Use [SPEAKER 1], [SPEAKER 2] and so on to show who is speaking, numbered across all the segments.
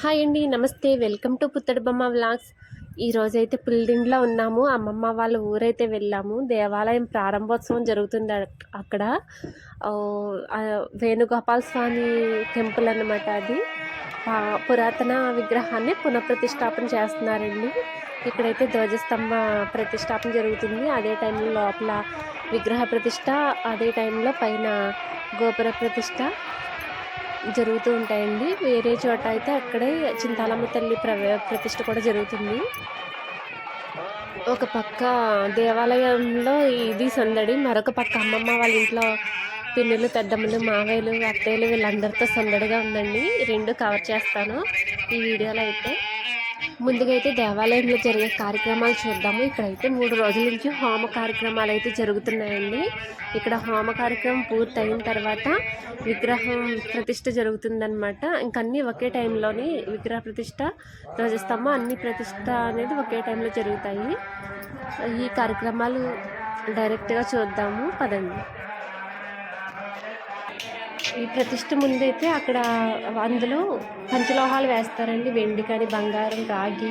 [SPEAKER 1] Hi అండి నమస్తే. Welcome to పుత్తడి బొమ్మ వ్లాగ్స్. ఈరోజైతే పుల్దిండ్లో ఉన్నాము. అమ్మమ్మ వాళ్ళ ఊరైతే వెళ్ళాము. దేవాలయం ప్రారంభోత్సవం జరుగుతుంది అక్కడ. వేణుగోపాల వేణుగోపాల్ స్వామి టెంపుల్ అన్నమాట అది. పురాతన విగ్రహాన్ని పునఃప్రతిష్టాపన చేస్తున్నారండి. ఇక్కడైతే ధ్వజస్తంభ ప్రతిష్టాపన జరుగుతుంది. అదే టైంలో లోపల విగ్రహ ప్రతిష్ట అదే టైంలో పైన గోపుర ప్రతిష్ట. జరుగుతూ ఉంటాయండి. వేరే చోట అయితే అక్కడే చింతాలమ్మ తల్లి ప్రతిష్ట కూడా జరుగుతుంది. ఒక పక్క దేవాలయంలో ఇది సందడి మరొక పక్క అమ్మమ్మ వాళ్ళ ఇంట్లో పిన్నులు పెద్దమ్మలు మావయ్యలు అత్తయ్యలు వీళ్ళందరితో సందడిగా ఉందండి. రెండు కవర్ చేస్తాను ఈ వీడియోలో అయితే. ముందుగా అయితే దేవాలయంలో జరిగే కార్యక్రమాలు చూద్దాము. ఇక్కడైతే మూడు రోజుల నుంచి హోమ కార్యక్రమాలు అయితే జరుగుతున్నాయండి. ఇక్కడ హోమ కార్యక్రమం పూర్తయిన తర్వాత విగ్రహం ప్రతిష్ట జరుగుతుందనమాట ఇంకన్నీ ఒకే టైంలోని విగ్రహ ప్రతిష్ట ధ్వజస్తంభం అన్ని ప్రతిష్ట అనేది ఒకే టైంలో జరుగుతాయి. ఈ కార్యక్రమాలు డైరెక్ట్గా చూద్దాము. పదండి. ఈ ప్రతిష్ట ముందైతే అక్కడ అందులో పంచలోహాలు వేస్తారండి. వెండి కానీ బంగారం రాగి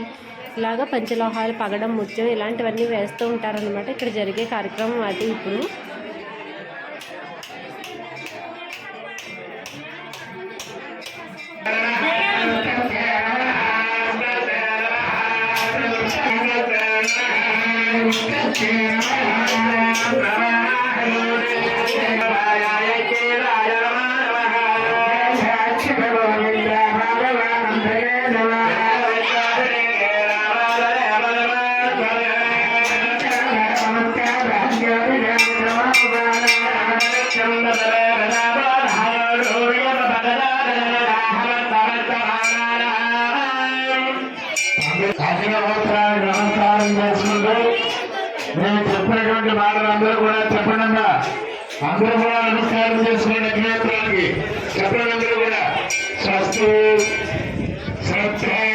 [SPEAKER 1] ఇలాగా పంచలోహాలు పగడం ముత్యం ఇలాంటివన్నీ వేస్తూ ఉంటారనమాట ఇక్కడ జరిగే కార్యక్రమం అది ఇప్పుడు.
[SPEAKER 2] నమస్కారం చేసుకోండి అఖిలవస్త్రానికి చెప్పండి కూడా? స్వస్తి సత్యం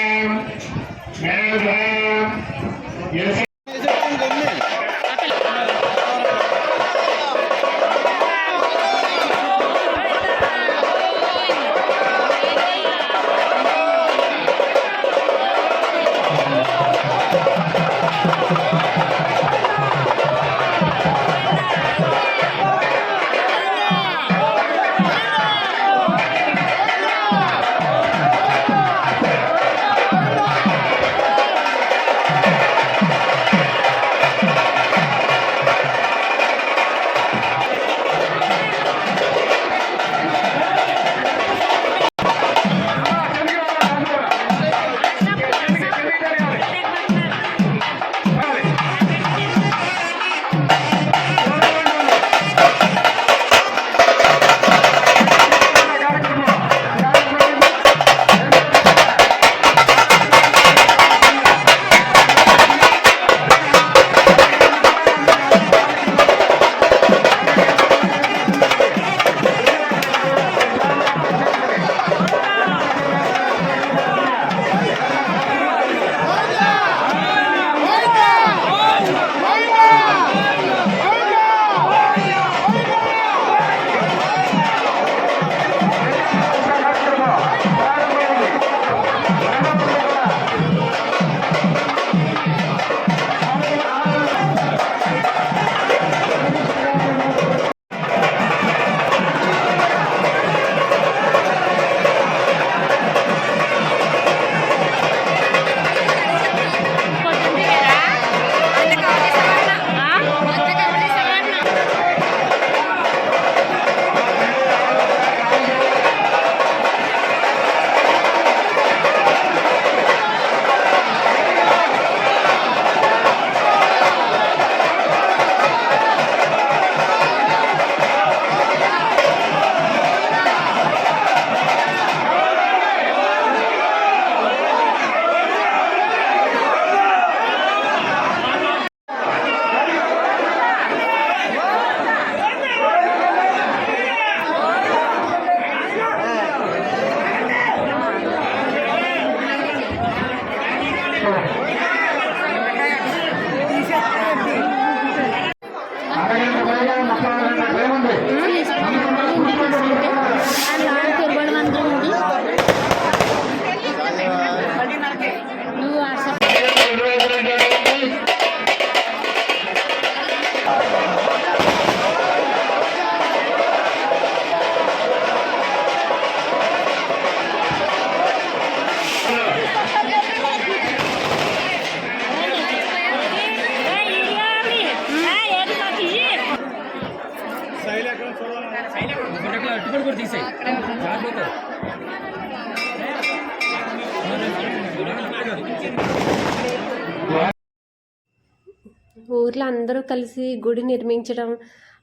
[SPEAKER 1] ఊర్లో అందరూ కలిసి గుడి నిర్మించడం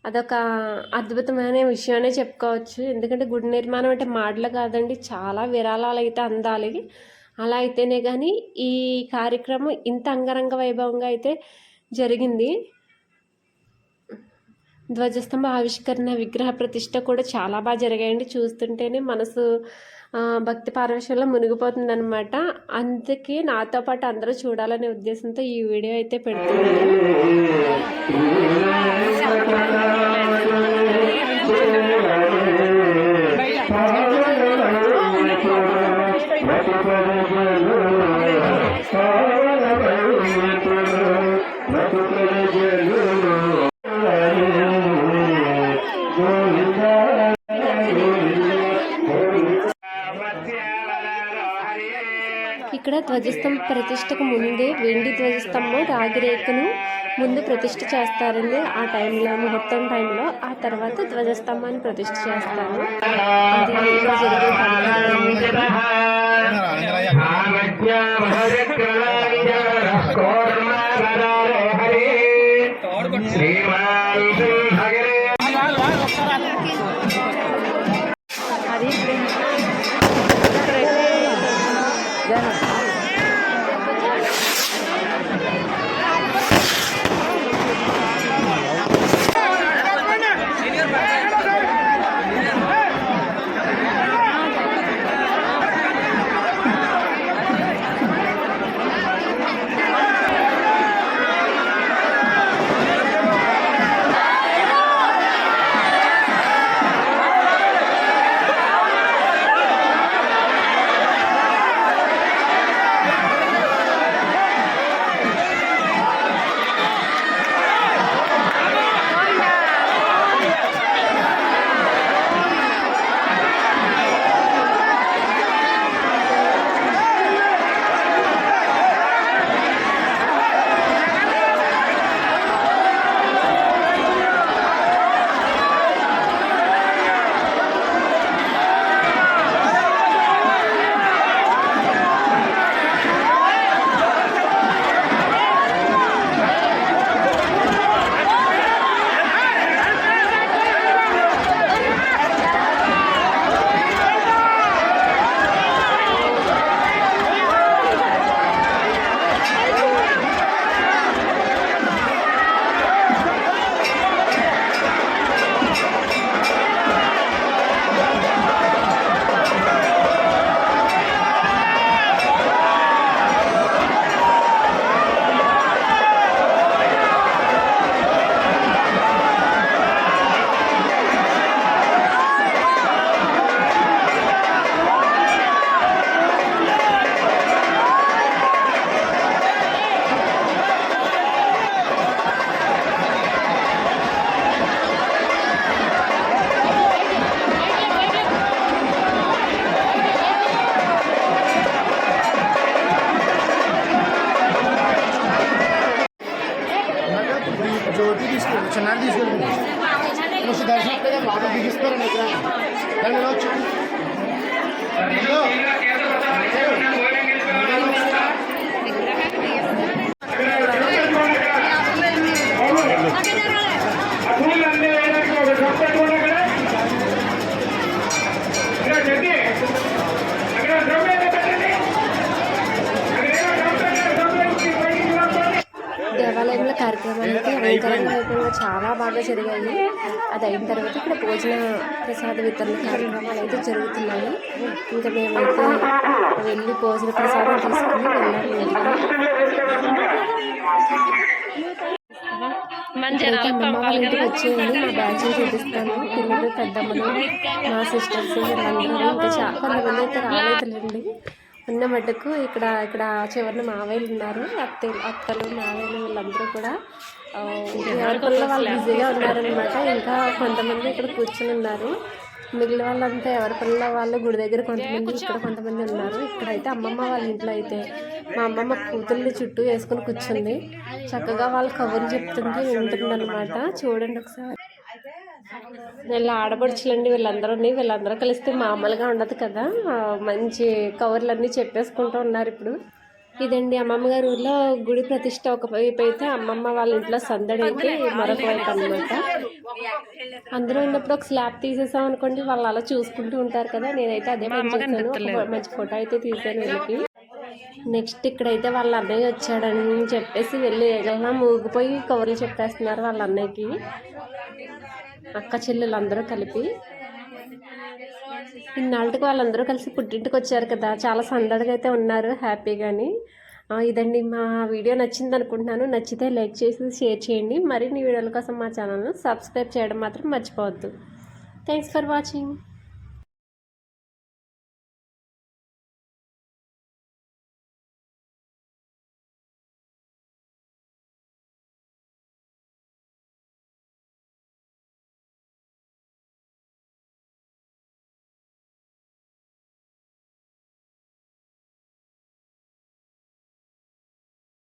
[SPEAKER 1] అదొక అద్భుతమైన విషయమే చెప్పుకోవచ్చు. ఎందుకంటే గుడి నిర్మాణం అంటే మాటలు కాదండి చాలా విరాళాలు అయితే అందాలి. అలా అయితేనే కానీ ఈ కార్యక్రమం ఇంత అంగరంగ వైభవంగా అయితే జరిగింది. ధ్వజస్తంభ ఆవిష్కరణ విగ్రహ ప్రతిష్ట కూడా చాలా బాగా జరిగాయండి. చూస్తుంటేనే మనసు భక్తి పారవశ్యంలో మునిగిపోతుంది అనమాట అందుకే నాతో పాటు అందరూ చూడాలనే ఉద్దేశంతో ఈ వీడియో అయితే పెడుతున్నాను. ఇక్కడ ధ్వజస్తంభ ప్రతిష్టకు ముందే వెండి ధ్వజస్తంభం రాగి రేకును ముందు ప్రతిష్ఠ చేస్తారండి ఆ టైంలో ముహూర్తం టైంలో ఆ తర్వాత ధ్వజస్తంభాన్ని ప్రతిష్ఠ చేస్తారు. అది జరిగే చాలా బాగా జరిగాయి. అది అయిన తర్వాత ఇక్కడ భోజన ప్రసాద వితరణ కార్యక్రమాలు అయితే జరుగుతున్నాయి. ఇంకా మేమైతే వెళ్ళి భోజన ప్రసాదం తీసుకుని వెళ్ళాలి వాళ్ళ ఇంటికి వచ్చేయండి. మా బ్యాచ్ చూపిస్తాను. పిల్లలు పెద్దమ్మలు మా సిస్టర్స్ వీళ్ళందరూ ఇంకా చా కొంతమంది అయితే రాలేదులేండి. ఉన్న మటుకు ఇక్కడ ఇక్కడ చివరిన మావయ్యలు ఉన్నారు. అత్తలు అత్తలు మావయ్యలు వీళ్ళందరూ కూడా ఎవరి పనులు వాళ్ళు బిజీగా ఉన్నారనమాట ఇంకా కొంతమంది ఇక్కడ కూర్చుని ఉన్నారు. మిగిలిన వాళ్ళంతా ఎవరి పనుల వాళ్ళు గుడి దగ్గర కొంతమంది ఇక్కడ కొంతమంది ఉన్నారు. ఇక్కడైతే అమ్మమ్మ వాళ్ళ ఇంట్లో అయితే మా అమ్మమ్మ కూతుర్ని చుట్టూ వేసుకుని కూర్చుంది. చక్కగా వాళ్ళు కబుర్లు చెప్తుంటే వింటుంది అనమాట చూడండి ఒకసారి. వీళ్ళ ఆడపడుచులండి వీళ్ళందరూ వీళ్ళందరూ కలిస్తే మామూలుగా ఉండదు కదా. మంచి కవర్లన్నీ చెప్పేసుకుంటూ ఉన్నారు ఇప్పుడు. ఇదండి అమ్మమ్మ గారి ఊర్లో గుడి ప్రతిష్ట ఒక వైపు అయితే అమ్మమ్మ వాళ్ళ ఇంట్లో సందడి అయితే మరొక వైపు అనమాట అందరూ ఉన్నప్పుడు ఒక స్లాబ్ తీసేసాం అనుకోండి వాళ్ళు అలా చూసుకుంటూ ఉంటారు కదా. నేనైతే అదే ఒక మంచి ఫోటో అయితే తీసాను వీళ్ళకి నెక్స్ట్ ఇక్కడైతే వాళ్ళ అన్నయ్య వచ్చాడని చెప్పేసి వెళ్ళి ఎగలనా మూగిపోయి కవర్లు చెప్పేస్తున్నారు వాళ్ళ అన్నయ్యకి. అక్క చెల్లెలు అందరూ కలిపి ఇన్నాళ్ళకి వాళ్ళందరూ కలిసి పుట్టింటికి వచ్చారు కదా చాలా సందడిగా అయితే ఉన్నారు హ్యాపీగాని. ఇదండి మా వీడియో నచ్చింది అనుకుంటున్నాను. నచ్చితే లైక్ చేసి షేర్ చేయండి. మరిన్ని వీడియోల కోసం మా ఛానల్ను సబ్స్క్రైబ్ చేయడం మాత్రం మర్చిపోవద్దు. Thanks for watching.